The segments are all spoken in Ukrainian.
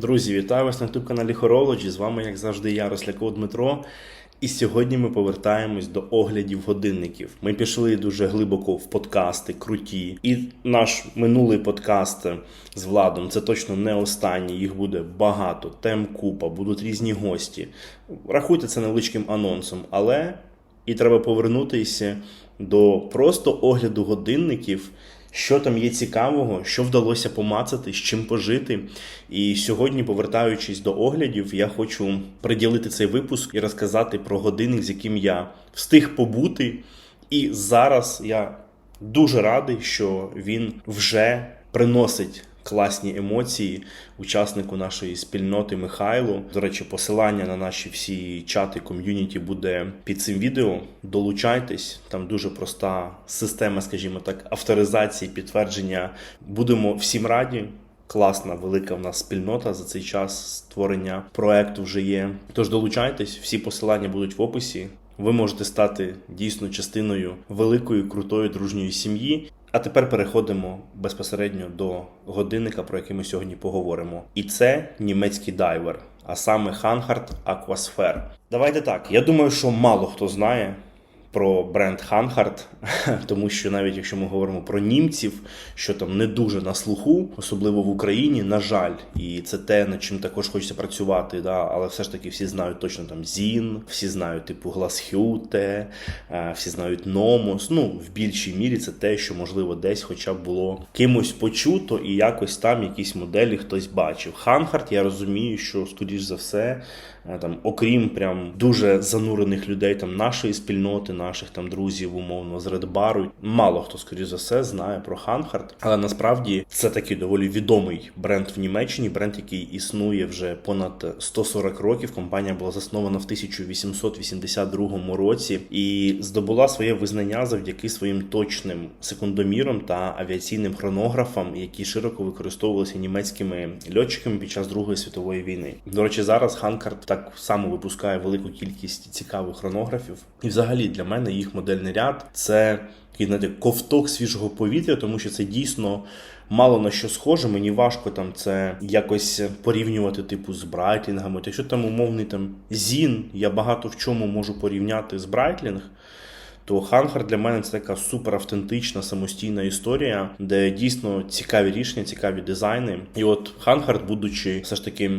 Друзі, вітаю вас на youtube каналі Horology. З вами, як завжди, я, Росляков Дмитро. І сьогодні ми повертаємось до оглядів годинників. Ми пішли дуже глибоко в подкасти, круті. І наш минулий подкаст з Владом це точно не останній. Їх буде багато, тем купа, будуть різні гості. Рахуйте це невеличким анонсом, але і треба повернутися до просто огляду годинників. Що там є цікавого, що вдалося помацати, з чим пожити. І сьогодні, повертаючись до оглядів, я хочу приділити цей випуск і розказати про годинник, з яким я встиг побути. І зараз я дуже радий, що він вже приносить класні емоції учаснику нашої спільноти Михайлу. До речі, посилання на наші всі чати ком'юніті буде під цим відео. Долучайтесь, там дуже проста система, скажімо так, авторизації, підтвердження. Будемо всім раді. Класна, велика в нас спільнота за цей час створення проекту вже є. Тож долучайтесь, всі посилання будуть в описі. Ви можете стати дійсно частиною великої, крутої дружньої сім'ї. А тепер переходимо безпосередньо до годинника, про який ми сьогодні поговоримо. І це німецький дайвер, а саме Hanhart Aquasphere. Давайте так. Я думаю, що мало хто знає про бренд Hanhart, тому що навіть якщо ми говоримо про німців, що там не дуже на слуху, особливо в Україні, на жаль, і це те, над чим також хочеться працювати. Да? Але все ж таки всі знають точно там Зін, всі знають типу Гласхюте, е, всі знають Номос. Ну, в більшій мірі це те, що можливо десь хоча б було кимось почуто, і якось там якісь моделі хтось бачив. Hanhart, я розумію, що скоріш за все. Е, Там, окрім прям дуже занурених людей там нашої спільноти, наших там друзів, умовно з Редбару, мало хто скоріш за все знає про Ханхарт, але насправді це такий доволі відомий бренд в Німеччині, бренд, який існує вже понад 140 років. Компанія була заснована в 1882 році і здобула своє визнання завдяки своїм точним секундомірам та авіаційним хронографам, які широко використовувалися німецькими льотчиками під час Другої світової війни. До речі, зараз Ханкарт так само випускає велику кількість цікавих хронографів. І взагалі для мене їх модельний ряд це такий, знаєте, ковток свіжого повітря, тому що це дійсно мало на що схоже. Мені важко там це якось порівнювати, типу, з брайтлінгами. Якщо там умовний там зін, я багато в чому можу порівняти з брайтлінг. То Ханхар для мене це така супер автентична самостійна історія, де дійсно цікаві рішення, цікаві дизайни. І от Ханхард, будучи все ж таки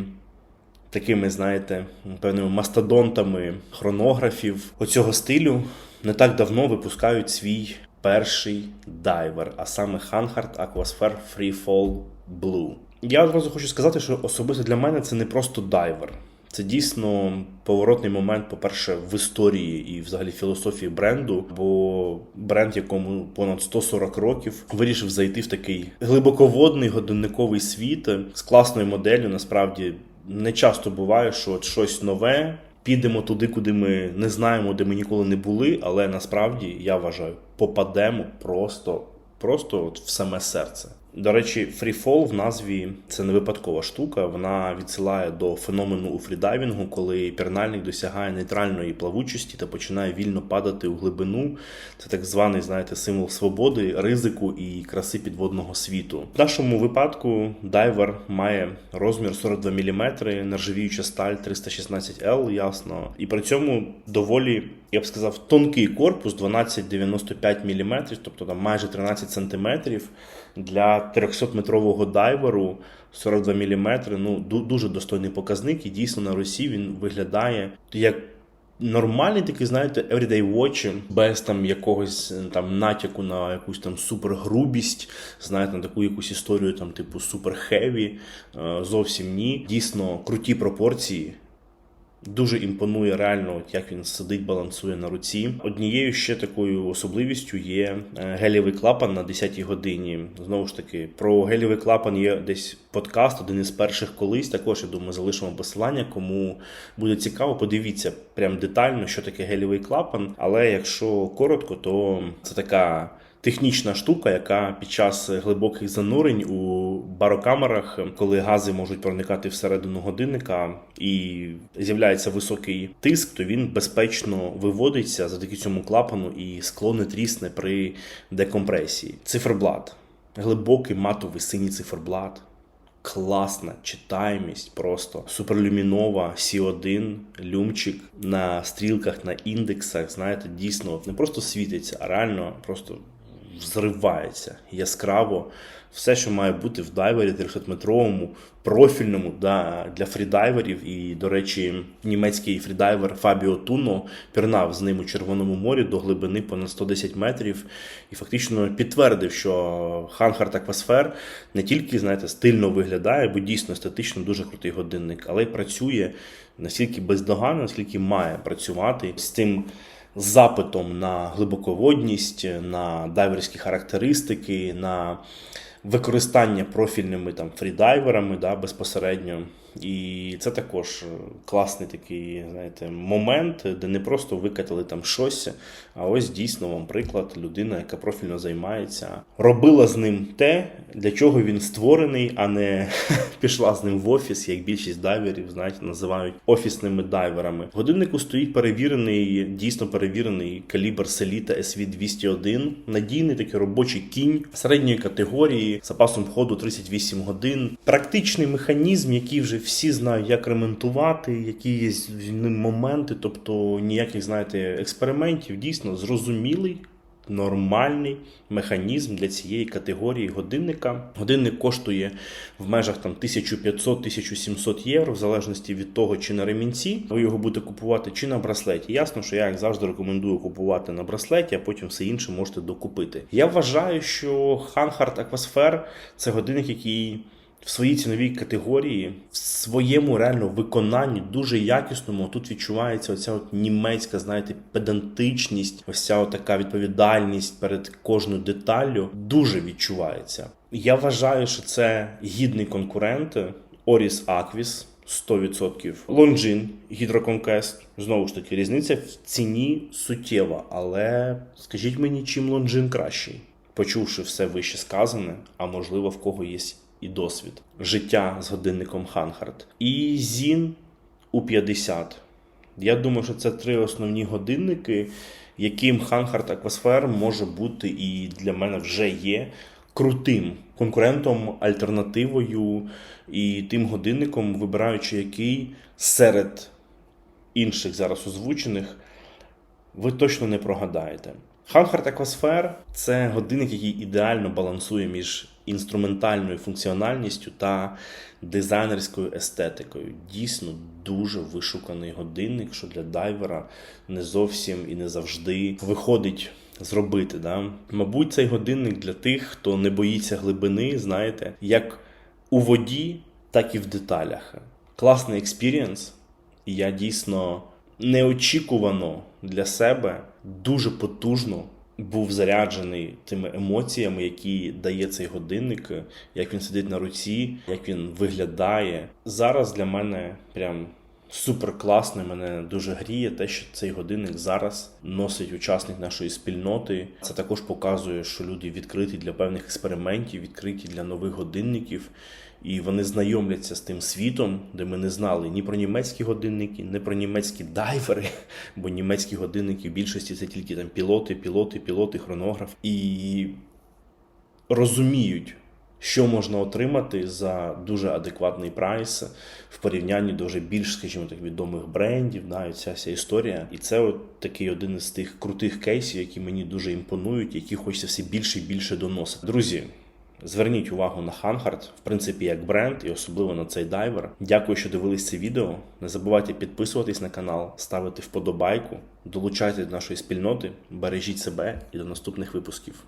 такими, знаєте, певними мастодонтами хронографів оцього стилю, не так давно випускають свій перший дайвер, а саме Hanhart Aquasphere Freefall Blue. Я одразу хочу сказати, що особисто для мене це не просто дайвер. Це дійсно поворотний момент, по-перше, в історії і взагалі філософії бренду, бо бренд, якому понад 140 років, вирішив зайти в такий глибоководний годинниковий світ з класною моделлю. Насправді не часто буває, що от щось нове. Підемо туди, куди ми не знаємо, де ми ніколи не були, але насправді я вважаю, попадемо просто, просто от в саме серце. До речі, фріфол в назві це не випадкова штука. Вона відсилає до феномену у фрідайвінгу, коли пірнальник досягає нейтральної плавучості та починає вільно падати у глибину. Це так званий, знаєте, символ свободи, ризику і краси підводного світу. В нашому випадку дайвер має розмір 42 мм, нержавіюча сталь 316L, ясно, і при цьому доволі. Я б сказав, тонкий корпус 12,95 мм, тобто там майже 13 см для 300-метрового дайверу 42 мм. Ну дуже достойний показник. І дійсно на Росі він виглядає як. Нормальний такий, знаєте, everyday watch, без там якогось е, там натяку на якусь там супергрубість, знаєте, на таку якусь історію, там, типу, супер хеві. Зовсім ні. Дійсно круті пропорції. Дуже імпонує реально, от як він сидить, балансує на руці. Однією ще такою особливістю є е, гелєвий клапан на 10-й годині. Знову ж таки, про гелєвий клапан є десь подкаст, один із перших колись. Також я думаю, залишимо посилання. Кому буде цікаво, подивіться прям детально, що таке гелєвий клапан. Але якщо коротко, то це така. Технічна штука, яка під час глибоких занурень у барокамерах, коли гази можуть проникати всередину годинника і з'являється високий тиск, то він безпечно виводиться завдяки цьому клапану і скло не трісне при декомпресії. Циферблат. Глибокий матовий синій циферблат. Класна читаємість, просто суперлюмінова Сі1, люмчик на стрілках, на індексах. Знаєте, дійсно не просто світиться, а реально просто взривається яскраво. Все, що має бути в дайвері 300-метровому, профільному да, для фрідайверів. І, до речі, німецький фрідайвер Фабіо Туно пірнав з ним у Червоному морі до глибини понад 110 метрів і фактично підтвердив, що Ханхард Аквасфер не тільки знаєте, стильно виглядає, бо дійсно естетично дуже крутий годинник, але й працює настільки бездоганно, наскільки має працювати з цим запитом на глибоководність, на дайверські характеристики, на використання профільними там фрідайверами да, безпосередньо. І це також класний такий, знаєте, момент, де не просто викатали там щось, а ось дійсно вам приклад людина, яка профільно займається, робила з ним те, для чого він створений, а не пішла з ним в офіс, як більшість дайверів, знаєте, називають офісними дайверами. Годиннику стоїть перевірений, дійсно перевірений калібр Селіта SV201, надійний такий робочий кінь середньої категорії запасом ходу 38 годин. Практичний механізм, який вже всі знають, як ремонтувати, які є моменти, тобто ніяких, знаєте, експериментів, дійсно зрозумілий. Нормальний механізм для цієї категорії годинника. Годинник коштує в межах там 1500-1700 євро, в залежності від того, чи на ремінці ви його будете купувати, чи на браслеті. Ясно, що я як завжди рекомендую купувати на браслеті, а потім все інше можете докупити. Я вважаю, що Ханхард Аквасфер це годинник, який в своїй ціновій категорії, в своєму реально виконанні дуже якісному. Тут відчувається оця от німецька, знаєте, педантичність, ось ця така відповідальність перед кожною деталлю дуже відчувається. Я вважаю, що це гідний конкурент Oris Aquis. 100%. Longines Hydroconquest. Знову ж таки, різниця в ціні суттєва, але скажіть мені, чим Longines кращий? Почувши все вище сказане, а можливо в кого є і досвід життя з годинником Ханхард. І Зін у 50. Я думаю, що це три основні годинники, яким Ханхард Аквасфер може бути і для мене вже є крутим конкурентом, альтернативою і тим годинником, вибираючи який серед інших зараз озвучених, ви точно не прогадаєте. Ханхард Аквасфер це годинник, який ідеально балансує між інструментальною функціональністю та дизайнерською естетикою. Дійсно дуже вишуканий годинник, що для дайвера не зовсім і не завжди виходить зробити. Да? Мабуть, цей годинник для тих, хто не боїться глибини, знаєте, як у воді, так і в деталях. Класний експірієнс, і я дійсно неочікувано для себе дуже потужно був заряджений тими емоціями, які дає цей годинник, як він сидить на руці, як він виглядає. Зараз для мене прям супер класно. Мене дуже гріє те, що цей годинник зараз носить учасник нашої спільноти. Це також показує, що люди відкриті для певних експериментів, відкриті для нових годинників. І вони знайомляться з тим світом, де ми не знали ні про німецькі годинники, ні про німецькі дайвери, бо німецькі годинники в більшості це тільки там пілоти, пілоти, пілоти, хронограф. І розуміють, що можна отримати за дуже адекватний прайс в порівнянні до вже більш, скажімо так, відомих брендів. Да, і ця вся історія. І це от такий один із тих крутих кейсів, які мені дуже імпонують, які хочеться все більше і більше доносити. Друзі. Зверніть увагу на Ханхард, в принципі, як бренд, і особливо на цей дайвер. Дякую, що дивились це відео. Не забувайте підписуватись на канал, ставити вподобайку, долучайтесь до нашої спільноти, бережіть себе і до наступних випусків.